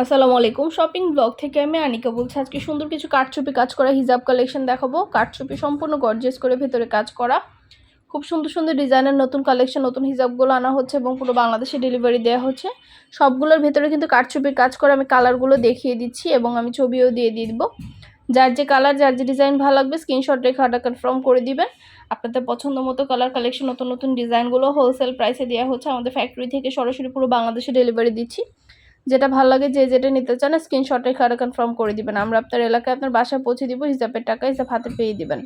আসসালামু আলাইকুম। Shopping blog থেকে আমি আনিকা বলছি, আজকে সুন্দর কিছু কাঠচুপি কাজ করা হিজাব কালেকশন দেখাবো। কাঠছুপি সম্পূর্ণ গর্জেস করে ভেতরে কাজ করা। খুব সুন্দর সুন্দর ডিজাইনের নতুন কালেকশন, নতুন হিজাবগুলো আনা হচ্ছে এবং পুরো বাংলাদেশে ডেলিভারি দেওয়া হচ্ছে। সবগুলোর ভেতরে কিন্তু কাঠচুপির কাজ করে আমি কালারগুলো দেখিয়ে দিচ্ছি এবং আমি ছবিও দিয়ে দিয়ে দিব। যার যে কালার যার যে ডিজাইন ভালো লাগবে স্ক্রিনশট রেখে অর্ডার কনফার্ম করে দিবেন। আপনাদের পছন্দ মতো কালার কালেকশন নতুন নতুন ডিজাইনগুলো হোলসেল প্রাইসে দেওয়া হচ্ছে। আমাদের ফ্যাক্টরি থেকে সরাসরি পুরো বাংলাদেশে ডেলিভারি দিচ্ছি। যেটা ভালো লাগে যে যেটা নিতে চান স্ক্রিনশট আরও কনফার্ম করে দিবেন। আমরা আপনার এলাকায় আপনার বাসায় পৌঁছে দিব, হিসাবের টাকা, হিসাব হাতে পেয়ে দিবেন।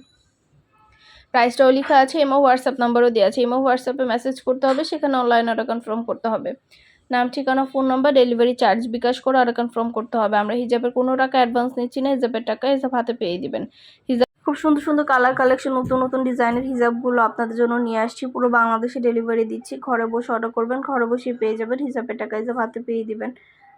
প্রাইসটাও লেখা আছে এমও হোয়াটসঅ্যাপ নাম্বারও দেওয়া আছে। এমও হোয়াটসঅ্যাপে মেসেজ করতে হবে, সেখানে অনলাইন অর্ডার কনফার্ম করতে হবে। নাম, ঠিকানা phone number delivery charge bKash করে অর্ডার কনফার্ম করতে হবে। আমরা হিজাবের কোনো টাকা অ্যাডভান্স নিচ্ছি না হিজাবের টাকা, হিসাব হাতে পেয়ে দিবেন। হিজাব খুব সুন্দর সুন্দর কালার কালেকশন নতুন নতুন ডিজাইনের হিজাবগুলো আপনাদের জন্য নিয়ে আসছি। পুরো বাংলাদেশে ডেলিভারি দিচ্ছি। ঘরে বসে অর্ডার করবেন, ঘরে বসে পেয়ে যাবেন। হিসাবের টাকা হিসাব হাতে পেয়ে দিবেন।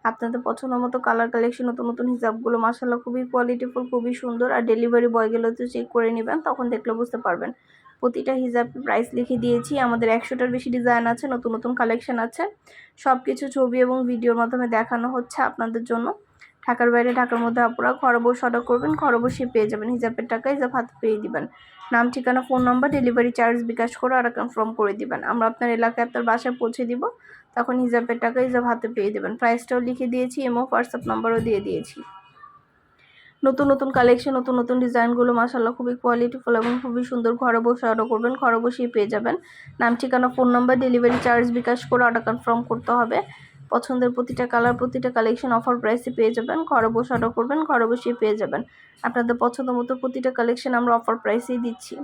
আপনাদের পছন্দ মতো কালার কালেকশন নতুন নতুন হিসাবগুলো মাসাল্লাহ খুবই কোয়ালিটিফুল খুবই সুন্দর। আর ডেলিভারি বয়গুলো তো চেক করে নেবেন, তখন দেখলে বুঝতে পারবেন। প্রতিটা হিসাব প্রাইস লিখে দিয়েছি। আমাদের একশোটার বেশি ডিজাইন আছে, নতুন নতুন কালেকশন আছে। সব কিছু ছবি এবং ভিডিওর মাধ্যমে দেখানো হচ্ছে আপনাদের জন্য। ঢাকার বাইরে, ঢাকার মধ্যে আপনারা ঘরে বসে অর্ডার করবেন, ঘরে বসে পেয়ে যাবেন। হিসাবের টাকা হিসাব হাতে পেয়ে দিবেন। নাম, ঠিকানা, phone number delivery charge bKash করে আর কনফার্ম করে দিবেন। আমরা আপনার এলাকায় আপনার বাসায় পৌঁছে দিব, তখন হিসাবের টাকা হিসাব হাতে পেয়ে দেবেন। প্রাইসটাও লিখে দিয়েছি এমও হোয়াটসঅ্যাপ নাম্বারও দিয়ে দিয়েছি। নতুন নতুন কালেকশন নতুন নতুন ডিজাইনগুলো মাসাল্লাহ খুবই কোয়ালিটিফুল এবং খুবই সুন্দর। ঘরে বসে অর্ডার করবেন, ঘরে বসেই পেয়ে যাবেন। নাম, ঠিকানা, phone number delivery charge bKash করে অর্ডার কনফার্ম করতে হবে। পছন্দের প্রতিটা কালার, প্রতিটা কালেকশন অফার প্রাইসে পেয়ে যাবেন। ঘরে বসে অর্ডার করবেন, ঘরে বসেই পেয়ে যাবেন। আপনাদের পছন্দ মতো প্রতিটা কালেকশন আমরা অফার প্রাইসেই দিচ্ছি।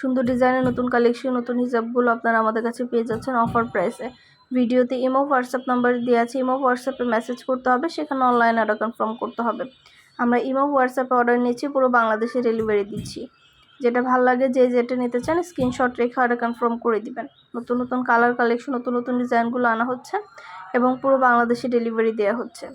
সুন্দর ডিজাইনের নতুন কালেকশন নতুন হিসাবগুলো আপনারা আমাদের কাছে পেয়ে যাচ্ছেন অফার প্রাইসে ভিডিওতে ইমো হোয়াটসঅ্যাপ নাম্বার দেওয়া আছে ইমো হোয়াটসঅ্যাপে মেসেজ করতে হবে, সেখানে অনলাইন অর্ডার কনফার্ম করতে হবে। আমরা ইমো হোয়াটসঅ্যাপে অর্ডার নিয়েছি, পুরো বাংলাদেশে ডেলিভারি দিচ্ছি। যেটা ভালো লাগে, যে যেটা নিতে চান স্ক্রিনশট রেখে অর্ডার কনফার্ম করে দিবেন। নতুন নতুন কালার কালেকশন নতুন নতুন ডিজাইনগুলো আনা হচ্ছে এবং পুরো বাংলাদেশে ডেলিভারি দেওয়া হচ্ছে।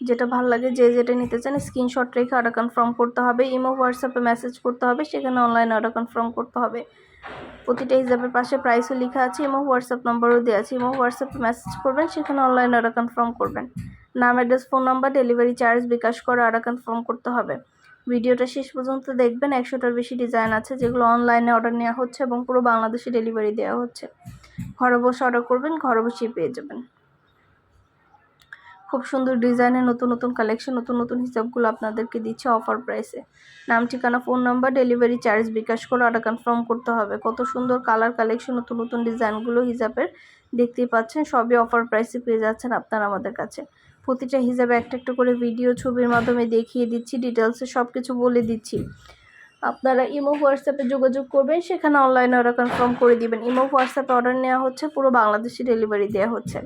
যেটা ভালো লাগে, যে যেটা নিতে চান স্ক্রিনশট রেখে অর্ডার কনফার্ম করতে হবে। ইমো হোয়াটসঅ্যাপে মেসেজ করতে হবে, সেখানে অনলাইনে অর্ডার কনফার্ম করতে হবে। প্রতিটা হিসাবের পাশে প্রাইসও লেখা আছে ইমো হোয়াটসঅ্যাপ নম্বরও দেওয়া আছে। ইমো হোয়াটসঅ্যাপে মেসেজ করবেন, সেখানে অনলাইনে অর্ডার কনফার্ম করবেন। নাম address phone number delivery charge bKash করে অর্ডার কনফার্ম করতে হবে। ভিডিওটা শেষ পর্যন্ত দেখবেন। একশোটার বেশি ডিজাইন আছে যেগুলো অনলাইনে অর্ডার নেওয়া হচ্ছে এবং পুরো বাংলাদেশে ডেলিভারি দেওয়া হচ্ছে। ঘরে বসে অর্ডার করবেন, ঘরে বসেই পেয়ে যাবেন। খুব সুন্দর ডিজাইনের নতুন নতুন কালেকশন নতুন নতুন হিসাবগুলো আপনাদেরকে দিচ্ছে অফার প্রাইসে নাম, ঠিকানা phone number delivery charge bKash করে অর্ডার কনফার্ম করতে হবে। কত সুন্দর কালার কালেকশন নতুন নতুন ডিজাইনগুলো হিসাবের দেখতেই পাচ্ছেন। সবই অফার প্রাইসে পেয়ে যাচ্ছেন আপনারা আমাদের কাছে। প্রতিটা হিসাবে একটা একটা করে ভিডিও ছবির মাধ্যমে দেখিয়ে দিচ্ছি ডিটেলসে সব কিছু বলে দিচ্ছি। আপনারা ইমো, হোয়াটসঅ্যাপে যোগাযোগ করবেন, সেখানে অনলাইনে অর্ডার কনফার্ম করে দিবেন। ইমো, হোয়াটসঅ্যাপে অর্ডার নেওয়া হচ্ছে, পুরো বাংলাদেশে ডেলিভারি দেওয়া হচ্ছে।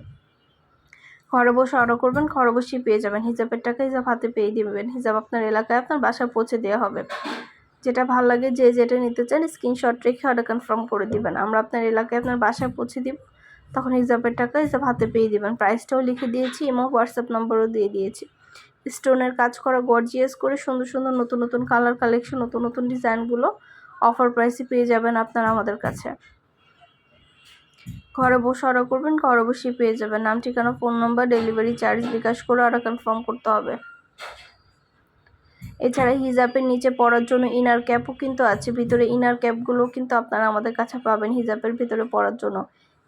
ঘরে বসে অর্ডার করবেন, ঘরে বসেই পেয়ে যাবেন। হিসাবের টাকা হিসাব হাতে পেয়ে দেবেন। হিসাব আপনার এলাকায়, আপনার বাসায় পৌঁছে দেওয়া হবে। যেটা ভালো লাগে, যে যেটা নিতে চান স্ক্রিনশট রেখে অর্ডার কনফার্ম করে দিবেন। আমরা আপনার এলাকায়, আপনার বাসায় পৌঁছে দিব। তখন হিসাবের টাকা হিসাব হাতে পেয়ে দিবেন। প্রাইসটাও লিখে দিয়েছি এবং হোয়াটসঅ্যাপ নম্বরও দিয়ে দিয়েছি। স্টোনের কাজ করা গর্জিয়াস করে সুন্দর সুন্দর নতুন নতুন কালার কালেকশন নতুন নতুন ডিজাইনগুলো অফার প্রাইসে পেয়ে যাবেন আপনারা আমাদের কাছে। ঘরে বসে অর্ডার করবেন, ঘরে বসেই পেয়ে যাবেন। নাম, ঠিকানা phone number delivery charge bKash করে অর্ডার কনফার্ম করতে হবে। এছাড়া হিজাবের নিচে পরার জন্য ইনার ক্যাপও কিন্তু আছে। ভিতরে ইনার ক্যাপগুলো কিন্তু আপনারা আমাদের কাছে পাবেন হিজাবের ভিতরে পরার জন্য।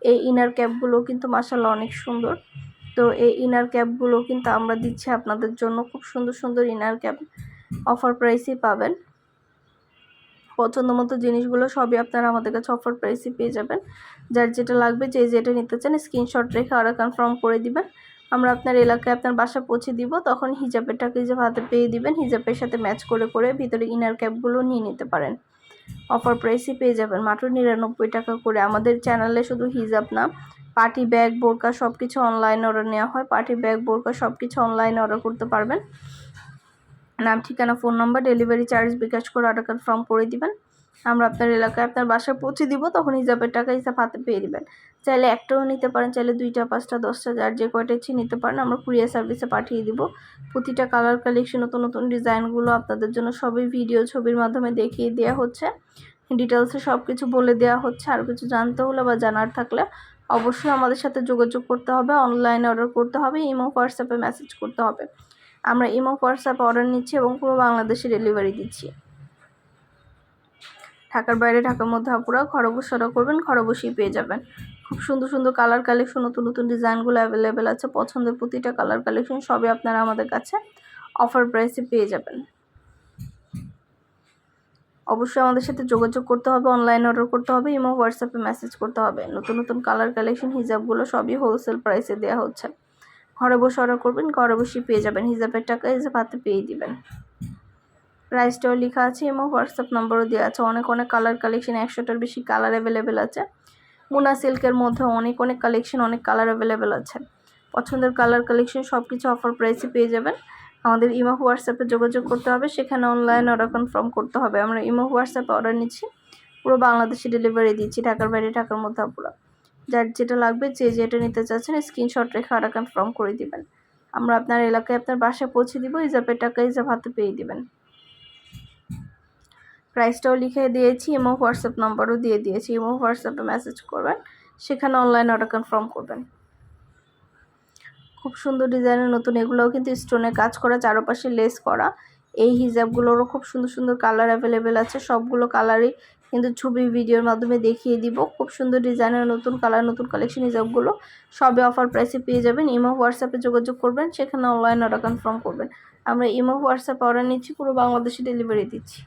এই ইনার ক্যাপগুলো কিন্তু মাসাল্লাহ অনেক সুন্দর। তো এই ইনার ক্যাপগুলো কিন্তু আমরা দিচ্ছি আপনাদের জন্য। খুব সুন্দর সুন্দর ইনার ক্যাপ অফার প্রাইসেই পাবেন। পছন্দ মতো জিনিসগুলো সবই আপনারা আমাদের কাছে অফার প্রাইসে পেয়ে যাবেন। যার যেটা লাগবে, যে যেটা নিতে চান স্ক্রিনশট রেখে অর্ডার কনফার্ম করে দিবেন। আমরা আপনার এলাকায় আপনার বাসা পৌঁছে দিব, তখন হিজাবের টাকা হিজাব হাতে পেয়ে দিবেন। হিজাবের সাথে ম্যাচ করে করে ভিতরে ইনার ক্যাপগুলো নিয়ে নিতে পারেন। অফার প্রাইসে পেয়ে যাবেন। মাত্র নিরানব্বই টাকা করে। আমাদের চ্যানেলে শুধু হিজাব না, পার্টি ব্যাগ, বোরকা সব কিছু অনলাইন অর্ডার নেওয়া হয়। পার্টি ব্যাগ, বোরকা সব কিছু অনলাইনে অর্ডার করতে পারবেন। নাম, ঠিকানা phone number delivery charge bKash করে অর্ডার ফর্ম করে দিবেন। আমরা আপনার এলাকায় আপনার বাসায় পৌঁছে দিব, তখন হিজাবের টাকা হিসাব হাতে পেয়ে দিবেন। চাইলে একটাও নিতে পারেন, চাইলে দুইটা, পাঁচটা, দশটা, যার যে কয়টা ইচ্ছে নিতে পারেন, আমরা কুরিয়ার সার্ভিসে পাঠিয়ে দিব। প্রতিটা কালার কালেকশন, নতুন নতুন ডিজাইনগুলো আপনাদের জন্য সবই ভিডিও ছবির মাধ্যমে দেখিয়ে দেওয়া হচ্ছে। ডিটেলসে সব কিছু বলে দেওয়া হচ্ছে, আর কিছু জানতে হলে বা জানার থাকলে অবশ্যই আমাদের সাথে যোগাযোগ করতে হবে অনলাইনে অর্ডার করতে হবে ইমো হোয়াটসঅ্যাপে মেসেজ করতে হবে। আমরা ইমো হোয়াটসঅ্যাপে অর্ডার নিচ্ছি এবং পুরো বাংলাদেশে ডেলিভারি দিচ্ছি। ঢাকার বাইরে, ঢাকার মধ্যে আপুরা ঘরে করবেন, ঘরে পেয়ে যাবেন। খুব সুন্দর সুন্দর কালার কালেকশন নতুন নতুন ডিজাইনগুলো অ্যাভেলেবেল আছে, পছন্দের প্রতিটা কালার কালেকশন সবই আপনারা আমাদের কাছে অফার প্রাইসে পেয়ে যাবেন। অবশ্যই আমাদের সাথে যোগাযোগ করতে হবে অনলাইন অর্ডার করতে হবে এবং হোয়াটসঅ্যাপে মেসেজ করতে হবে। নতুন নতুন কালার কালেকশন হিজাবগুলো সবই হোলসেল প্রাইসে দেওয়া হচ্ছে। ঘরে বসে অর্ডার করবেন, ঘরে বসেই পেয়ে যাবেন। হিজাবের টাকা হিজাব হাতে পেয়ে দিবেন। প্রাইসটাও লেখা আছে, এবং হোয়াটসঅ্যাপ নম্বরও দেওয়া আছে। অনেক অনেক কালার কালেকশন একশোটার বেশি কালার অ্যাভেলেবেল আছে। মুনা সিল্কের মধ্যে অনেক অনেক কালেকশন অনেক কালার অ্যাভেলেবেল আছে। পছন্দের কালার কালেকশন সব কিছু অফার প্রাইসে পেয়ে যাবেন। আমাদের ইমো হোয়াটসঅ্যাপে যোগাযোগ করতে হবে। সেখানে অনলাইন অর্ডার কনফার্ম করতে হবে। আমরা ইমো হোয়াটসঅ্যাপে অর্ডার নিচ্ছি। পুরো বাংলাদেশে ডেলিভারি দিচ্ছি, ঢাকার বাইরে, ঢাকার মধ্যে পুরো যার যেটা লাগবে, যে যেটা নিতে চাচ্ছেন স্ক্রিনশট রেখে অর্ডার কনফার্ম করে দিবেন। আমরা আপনার এলাকায় আপনার বাসায় পৌঁছে দিব ইজাবের টাকা ইজাব হাতে পেয়ে দিবেন। প্রাইসটাও লিখে দিয়েছি, ইমো হোয়াটসঅ্যাপ নাম্বারও দিয়ে দিয়েছি, ইমো হোয়াটসঅ্যাপে মেসেজ করবেন, সেখানে অনলাইন অর্ডার কনফার্ম করবেন। খুব সুন্দর ডিজাইনের নতুন, এগুলোও কিন্তু স্টোনে কাজ করা, চারপাশে লেস করা। এই হিজাবগুলোরও খুব সুন্দর সুন্দর কালার অ্যাভেলেবেল আছে, সবগুলো কালারই কিন্তু ছবি ভিডিওর মাধ্যমে দেখিয়ে দিব। খুব সুন্দর ডিজাইনের নতুন কালার নতুন কালেকশন হিজাবগুলো, সবে অফার প্রাইসে পেয়ে যাবেন। ইমো হোয়াটসঅ্যাপে যোগাযোগ করবেন, সেখানে অনলাইন অর্ডার কনফার্ম করবেন। আমরা ইমো হোয়াটসঅ্যাপ অর্ডার নিচ্ছি, পুরো বাংলাদেশে ডেলিভারি দিচ্ছি।